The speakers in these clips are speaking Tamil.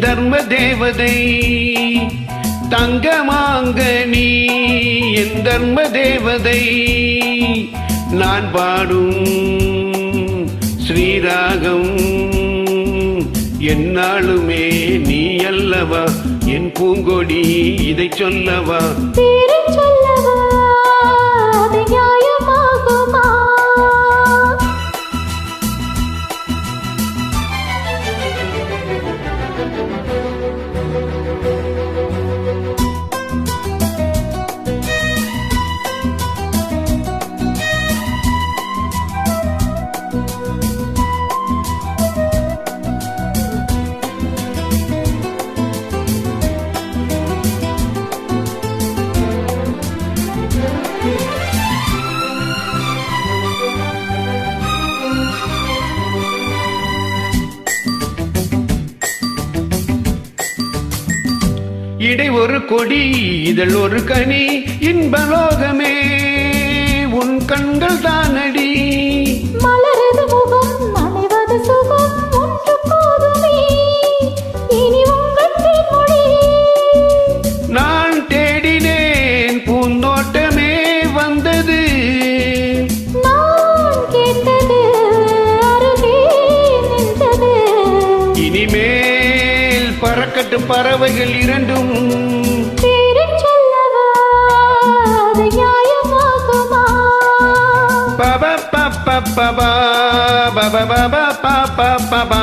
தர்ம தேவதை தங்கமாங்க நீ என் தர்ம தேவதை. நான் பாடும் ஸ்ரீராகம் என்னாலுமே நீ அல்லவா? என் பூங்கொடி இதை சொல்லவா? ஒரு கொடி இதழ் ஒரு கனி இன்பலோகமே உன் கண்கள் தானடி. பறவைகள் இரண்டும் பபா பபா பபா பபா பபா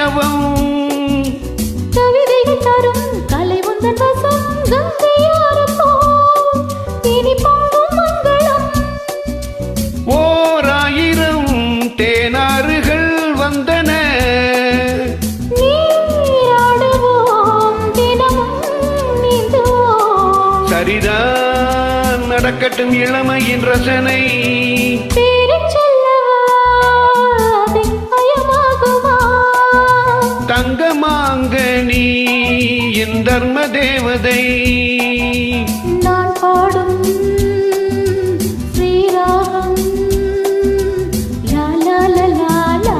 மற்றவும் கவிதைகள் தரும் கலை உந்தன் வசம் ஓராயிரம் தேனாறுகள் வந்தன. சரிதான் நடக்கட்டும் இளமையின் ரசனை. தர்ம தேவதை நான் பாடும் ஸ்ரீராகம் லா லா லா லா